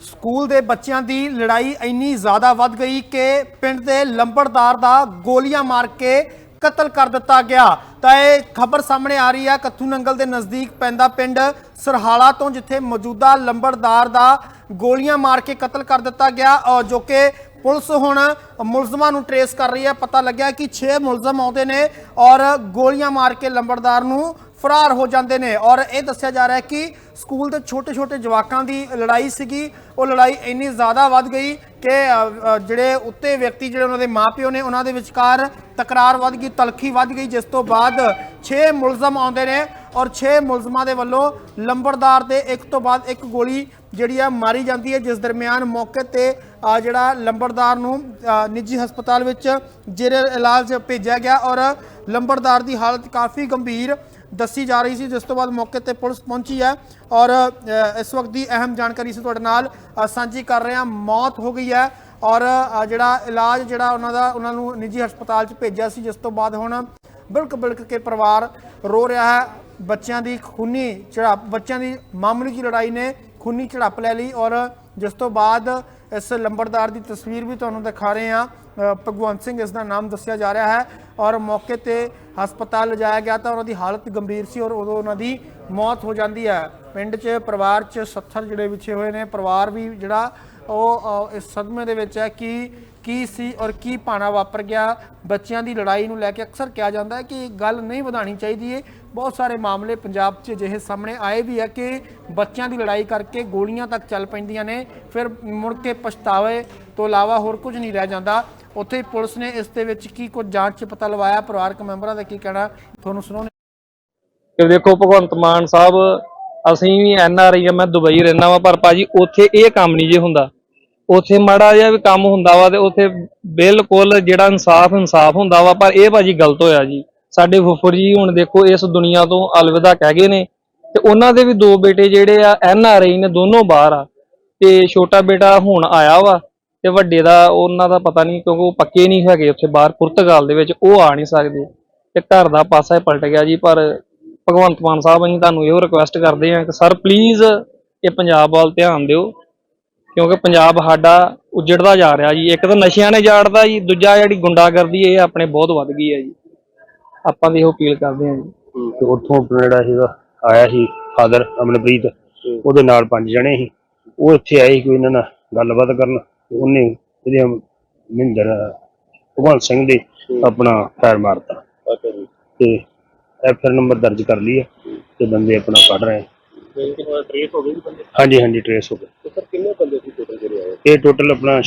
School ਦੇ ਬੱਚਿਆਂ ਦੀ ਲੜਾਈ ਇੰਨੀ ਜ਼ਿਆਦਾ ਵੱਧ ਗਈ ਕਿ ਪਿੰਡ ਦੇ ਲੰਬੜਦਾਰ ਦਾ ਗੋਲੀਆਂ ਮਾਰ ਕੇ ਕਤਲ ਕਰ ਦਿੱਤਾ ਗਿਆ। ਤਾਂ ਇਹ ਖਬਰ ਸਾਹਮਣੇ ਆ ਰਹੀ ਹੈ ਕੱਥੂ ਨੰਗਲ ਦੇ ਨਜ਼ਦੀਕ ਪੈਂਦਾ ਪਿੰਡ ਸਰਹਾਲਾ ਤੋਂ, ਜਿੱਥੇ ਮੌਜੂਦਾ ਲੰਬੜਦਾਰ ਦਾ ਗੋਲੀਆਂ ਮਾਰ ਕੇ ਕਤਲ ਕਰ ਦਿੱਤਾ ਗਿਆ ਔਰ ਜੋ ਕਿ ਪੁਲਿਸ ਹੁਣ ਮੁਲਜ਼ਮਾਂ ਨੂੰ ਟਰੇਸ ਕਰ ਰਹੀ ਹੈ ਪਤਾ ਲੱਗਿਆ ਕਿ 6 ਮੁਲਜ਼ਮ ਆਉਂਦੇ ਨੇ ਔਰ ਗੋਲੀਆਂ ਮਾਰ ਕੇ ਲੰਬੜਦਾਰ ਨੂੰ ਫਰਾਰ ਹੋ ਜਾਂਦੇ ਨੇ। ਔਰ ਇਹ ਦੱਸਿਆ ਜਾ ਰਿਹਾ ਹੈ ਕਿ ਸਕੂਲ ਦੇ ਛੋਟੇ ਛੋਟੇ ਜਵਾਕਾਂ ਦੀ ਲੜਾਈ ਸੀਗੀ। ਉਹ ਲੜਾਈ ਇੰਨੀ ਜ਼ਿਆਦਾ ਵੱਧ ਗਈ ਕਿ ਜਿਹੜੇ ਉੱਤੇ ਵਿਅਕਤੀ, ਜਿਹੜੇ ਉਹਨਾਂ ਦੇ ਮਾਪਿਓ ਨੇ, ਉਹਨਾਂ ਦੇ ਵਿਚਕਾਰ ਤਕਰਾਰ ਵੱਧ ਗਈ, ਤਲਖੀ ਵੱਧ ਗਈ, ਜਿਸ ਤੋਂ ਬਾਅਦ 6 ਮੁਲਜ਼ਮ ਆਉਂਦੇ ਨੇ ਔਰ 6 ਮੁਲਜ਼ਮਾਂ ਦੇ ਵੱਲੋਂ ਲੰਬੜਦਾਰ ਦੇ ਇੱਕ ਤੋਂ ਬਾਅਦ ਇੱਕ ਗੋਲੀ ਜਿਹੜੀ ਆ ਮਾਰੀ ਜਾਂਦੀ ਹੈ, ਜਿਸ ਦਰਮਿਆਨ ਮੌਕੇ ਤੇ ਜਿਹੜਾ ਲੰਬੜਦਾਰ ਨੂੰ ਨਿੱਜੀ ਹਸਪਤਾਲ ਵਿੱਚ ਜੇਰੇ ਇਲਾਜ ਭੇਜਿਆ ਗਿਆ ਔਰ ਲੰਬੜਦਾਰ ਦੀ ਹਾਲਤ ਕਾਫੀ ਗੰਭੀਰ ਦੱਸੀ ਜਾ ਰਹੀ ਸੀ, ਜਿਸ ਤੋਂ ਬਾਅਦ ਮੌਕੇ ਤੇ ਪੁਲਿਸ ਪਹੁੰਚੀ ਹੈ ਔਰ ਇਸ ਵਕਤ ਦੀ ਅਹਿਮ ਜਾਣਕਾਰੀ ਸੀ ਤੁਹਾਡੇ ਨਾਲ ਸਾਂਝੀ ਕਰ ਰਹੇ ਹਾਂ। ਮੌਤ ਹੋ ਗਈ ਹੈ ਔਰ ਜਿਹੜਾ ਇਲਾਜ ਜਿਹੜਾ ਉਹਨਾਂ ਦਾ, ਉਹਨਾਂ ਨੂੰ ਨਿੱਜੀ ਹਸਪਤਾਲ 'ਚ ਭੇਜਿਆ ਸੀ, ਜਿਸ ਤੋਂ ਬਾਅਦ ਹੁਣ ਬਿਲਕ ਬਿਲਕ ਕੇ ਪਰਿਵਾਰ ਰੋ ਰਿਹਾ ਹੈ। ਬੱਚਿਆਂ ਦੀ ਖੂਨੀ ਝੜਪ, ਬੱਚਿਆਂ ਦੀ ਮਾਮੂਲੀ ਜਿਹੀ ਲੜਾਈ ਨੇ ਖੂਨੀ ਝੜਪ ਲੈ ਲਈ ਔਰ ਜਿਸ ਤੋਂ ਬਾਅਦ ਇਸ ਲੰਬੜਦਾਰ ਦੀ ਤਸਵੀਰ ਵੀ ਤੁਹਾਨੂੰ ਦਿਖਾ ਰਹੇ ਹਾਂ। ਭਗਵੰਤ ਸਿੰਘ ਇਸ ਦਾ ਨਾਮ ਦੱਸਿਆ ਜਾ ਰਿਹਾ ਹੈ ਔਰ ਮੌਕੇ ਤੇ ਹਸਪਤਾਲ ਲਿਜਾਇਆ ਗਿਆ ਤਾਂ ਉਹਨਾਂ ਦੀ ਹਾਲਤ ਗੰਭੀਰ ਸੀ ਔਰ ਉਦੋਂ ਉਹਨਾਂ ਦੀ ਮੌਤ ਹੋ ਜਾਂਦੀ ਹੈ। ਪਿੰਡ 'ਚ ਪਰਿਵਾਰ 'ਚ 70 ਜਿਹੜੇ ਵਿਛੇ ਹੋਏ ਨੇ, ਪਰਿਵਾਰ ਵੀ ਜਿਹੜਾ ਉਹ ਇਸ ਸਦਮੇ ਦੇ ਵਿੱਚ ਹੈ ਕਿ ਕੀ ਸੀ ਔਰ ਕੀ ਪਾਣਾ ਵਾਪਰ ਗਿਆ। ਬੱਚਿਆਂ ਦੀ ਲੜਾਈ ਨੂੰ ਲੈ ਕੇ ਅਕਸਰ ਕਿਹਾ ਜਾਂਦਾ ਹੈ ਕਿ ਗੱਲ ਨਹੀਂ ਵਧਾਣੀ ਚਾਹੀਦੀ ਹੈ ਬਹੁਤ ਸਾਰੇ ਮਾਮਲੇ ਪੰਜਾਬ 'ਚ ਅਜਿਹੇ ਸਾਹਮਣੇ ਆਏ ਵੀ ਹੈ ਕਿ ਬੱਚਿਆਂ ਦੀ ਲੜਾਈ ਕਰਕੇ ਗੋਲੀਆਂ ਤੱਕ ਚੱਲ ਪੈਂਦੀਆਂ ਨੇ। ਫਿਰ ਮੁੜ ਕੇ ਪਛਤਾਵੇ ਤੋਂ ਇਲਾਵਾ ਹੋਰ ਕੁਝ ਨਹੀਂ ਰਹਿ ਜਾਂਦਾ। ਉੱਥੇ ਪੁਲਿਸ ਨੇ ਇਸ ਦੇ ਵਿੱਚ ਕੀ ਕੁਝ ਜਾਂਚ 'ਚ ਪਤਾ ਲਵਾਇਆ। ਪਰਿਵਾਰਕ ਮੈਂਬਰਾਂ ਦਾ ਕੀ ਕਹਿਣਾ ਤੁਹਾਨੂੰ ਸੁਣਾਉਂਦੇ ਕਿ ਦੇਖੋ ਭਗਵੰਤ ਮਾਨ ਸਾਹਿਬ, ਅਸੀਂ ਵੀ ਐਨ ਆਰ ਆਈ ਮੈਂ ਦੁਬਈ ਰਹਿਣਾ ਵਾਂ, ਪਰ ਭਾਜੀ ਉੱਥੇ ਇਹ ਕੰਮ ਨਹੀਂ ਜੇ ਹੁੰਦਾ। ਉੱਥੇ ਮਾੜਾ ਜਿਹਾ ਵੀ ਕੰਮ ਹੁੰਦਾ ਵਾ ਤੇ ਉੱਥੇ ਬਿਲਕੁਲ ਜਿਹੜਾ ਇਨਸਾਫ ਇਨਸਾਫ ਹੁੰਦਾ ਵਾ, ਪਰ ਇਹ ਭਾਜੀ ਗਲਤ ਹੋਇਆ ਜੀ। ਸਾਡੇ ਫੁੱਫੜ ਜੀ ਹੁਣ ਦੇਖੋ ਇਸ ਦੁਨੀਆ ਤੋਂ ਅਲਵਿਦਾ ਕਹਿ ਗਏ ਨੇ ਤੇ ਉਹਨਾਂ ਦੇ ਵੀ ਦੋ ਬੇਟੇ ਜਿਹੜੇ ਆ, ਐਨ ਆਰ ਆਈ ਨੇ ਦੋਨੋਂ ਬਾਹਰ ਆ। ਤੇ ਛੋਟਾ ਬੇਟਾ ਹੁਣ ਆਇਆ ਵਾ ਤੇ ਵੱਡੇ ਦਾ ਉਹਨਾਂ ਦਾ ਪਤਾ ਨਹੀਂ ਕਿਉਂਕਿ ਉਹ ਪੱਕੇ ਨਹੀਂ ਹੈਗੇ ਉੱਥੇ ਬਾਹਰ, ਪੁਰਤਗਾਲ ਦੇ ਵਿੱਚ, ਉਹ ਆ ਨਹੀਂ ਸਕਦੇ। ਤੇ ਘਰ ਦਾ ਪਾਸਾ ਹੀ ਪਲਟ ਗਿਆ ਜੀ, ਪਰ ਭਗਵੰਤ ਮਾਨ ਸਾਹਿਬ, ਅਸੀਂ ਤੁਹਾਨੂੰ ਇਹੋ ਰਿਕੁਐਸਟ ਕਰਦੇ ਹਾਂ ਕਿ ਸਰ ਪਲੀਜ਼ ਇਹ ਪੰਜਾਬ ਵੱਲ ਧਿਆਨ ਦਿਓ। ਕਿਉਂਕਿ ਪੰਜਾਬ ਸਾਡਾ ਉਜੜਦਾ ਜਾ ਰਿਹਾ ਜੀ। ਇੱਕ ਤਾਂ ਨਸ਼ਿਆਂ ਨੇ ਜਾੜਦਾ ਜੀ ਦੂਜਾ ਜਿਹੜੀ ਗੁੰਡਾਗਰਦੀ ਇਹ ਆਪਣੇ ਬਹੁਤ ਵੱਧ ਗਈ ਹੈ ਜੀ। ਆਪਾਂ ਦੀ ਇਹੋ ਅਪੀਲ ਕਰਦੇ ਹਾਂ ਜੀ। ਤੇ ਉੱਥੋਂ ਜਿਹੜਾ ਸੀਗਾ ਆਇਆ ਸੀ ਫਾਦਰ ਅਮਨਪ੍ਰੀਤ ਉਹਦੇ ਨਾਲ ਪੰਜ ਜਣੇ ਸੀ। ਉਹ ਇੱਥੇ ਆਏ ਸੀ ਕੋਈ ਇਹਨਾਂ ਨਾਲ ਗੱਲਬਾਤ ਕਰਨ। ਉਹਨੇ ਇਹਦੇ ਮਹਿੰਦਰ ਭਗਵੰਤ ਸਿੰਘ ਦੇ ਆਪਣਾ ਪੈਰ ਮਾਰਤਾ। ਤੇ ਐਫਆਰ ਨੰਬਰ ਦਰਜ ਕਰ ਲਈ ਹੈ ਤੇ ਬੰਦੇ ਆਪਣਾ ਕੱਢ ਰਹੇ। ਟ੍ਰੇਸ ਹੋ ਗਏ ਜੀ ਬੰਦੇ? ਹਾਂਜੀ ਹਾਂਜੀ ਟਰੇਸ ਹੋ ਤੇ ਸਰ ਕਿੰਨੇ ਬੰਦੇ ਸੀ ਟੋਟਲ ਜਿਹੜੇ ਆਏ? ਇਹ ਟੋਟਲ ਆਪਣਾ